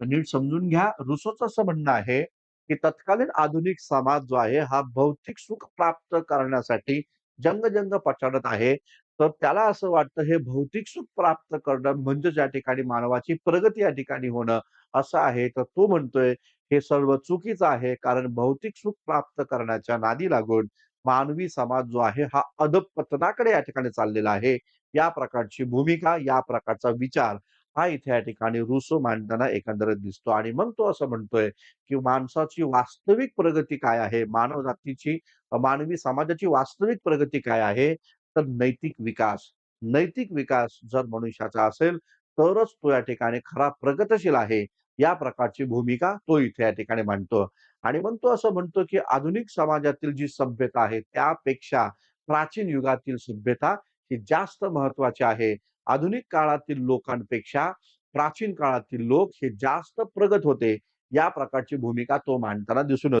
नीट समजून घ्या. रुसोचं असं म्हणणं आहे, की तत्कालीन आधुनिक समाज जो आहे, हा भौतिक सुख प्राप्त करण्यासाठी जंग-जंग पछाडत आहे. तर त्याला असं वाटतं हे भौतिक सुख प्राप्त करणं म्हणजेच या ठिकाणी मानवाची प्रगती या ठिकाणी होणं असं आहे. तर तो म्हणतोय हे सर्व चुकीचं आहे. कारण भौतिक सुख प्राप्त करण्याच्या नादी लागून मानवी समाज जो आहे हा अधपतनाकडे या ठिकाणी चाललेला आहे. या प्रकारची भूमिका, या प्रकारचा विचार हा इथे या ठिकाणी रुसो मांडताना एकंदरीत दिसतो आणि मग तो असं म्हणतोय, की माणसाची वास्तविक प्रगती काय आहे? मानव जातीची मानवी समाजाची वास्तविक प्रगती काय आहे? तर नैतिक विकास. नैतिक विकास जर मनुष्याचा असेल, तरच तो या ठिकाणी खरा प्रगतशील आहे. या प्रकारची भूमिका तो इथे या ठिकाणी मांडतो आणि मग तो असं म्हणतो, की आधुनिक समाजातील जी सभ्यता आहे, त्यापेक्षा प्राचीन युगातील सभ्यता ही जास्त महत्वाची आहे. आधुनिक काळातील लोकांपेक्षा प्राचीन काळातील लोक हे जास्त प्रगत होते. या प्रकारची भूमिका तो मांडताना दिसून येतो.